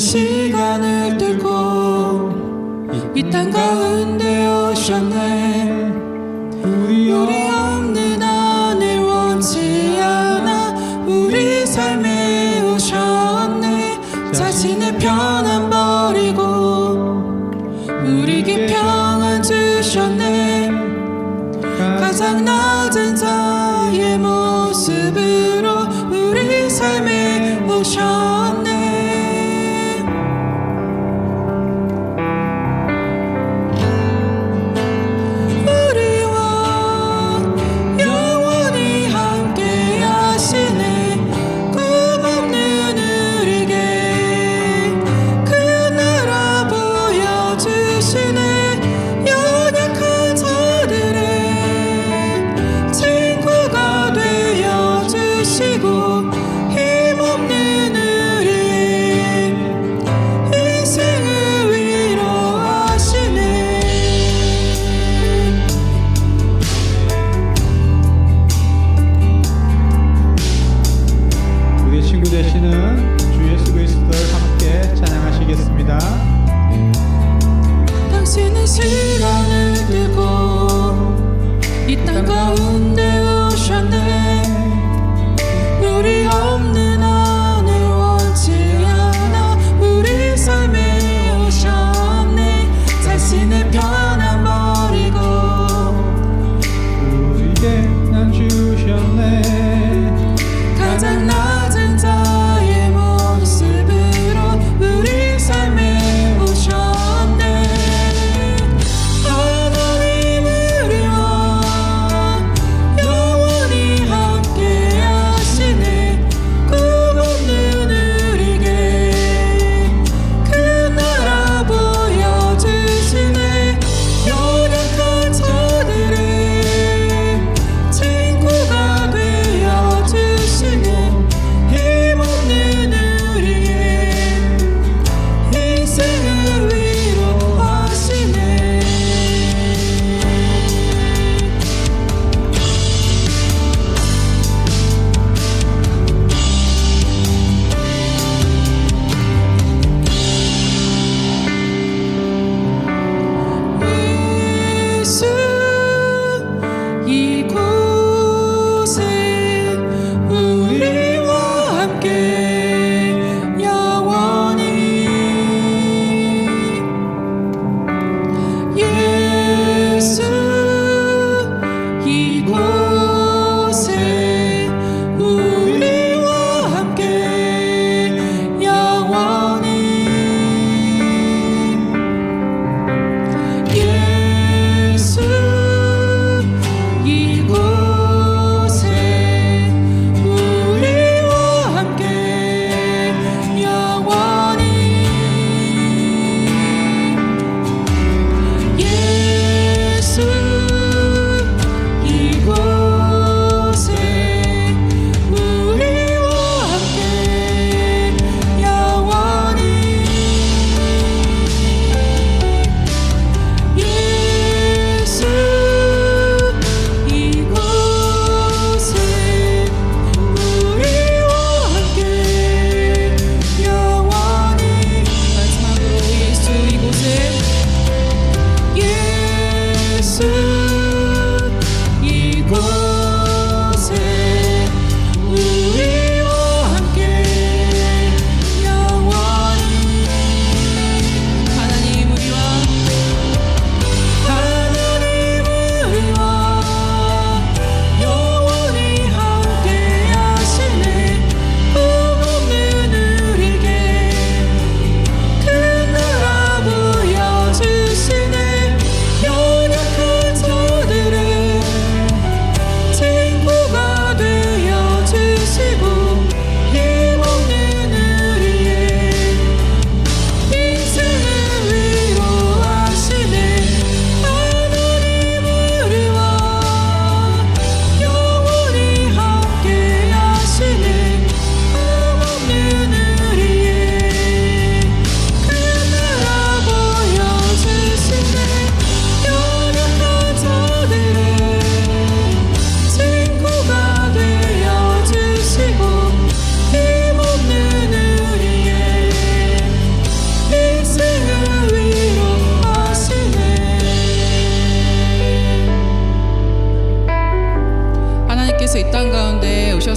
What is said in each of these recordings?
시간을 뚫고 이 땅 가운데 오셨네. 우리 없는 안을 원치 않아. 우리 삶에 오셨네. 자신의 편안 버리고 우리에게 평안 주셨네. 가장 낮은 자의 모습으로 우리 삶에 오셨네 go.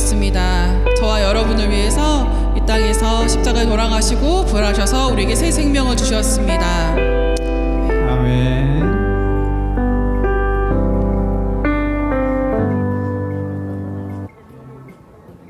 주셨습니다. 저와 여러분을 위해서 이 땅에서 십자가에 돌아가시고 부활하셔서 우리에게 새 생명을 주셨습니다. 아멘.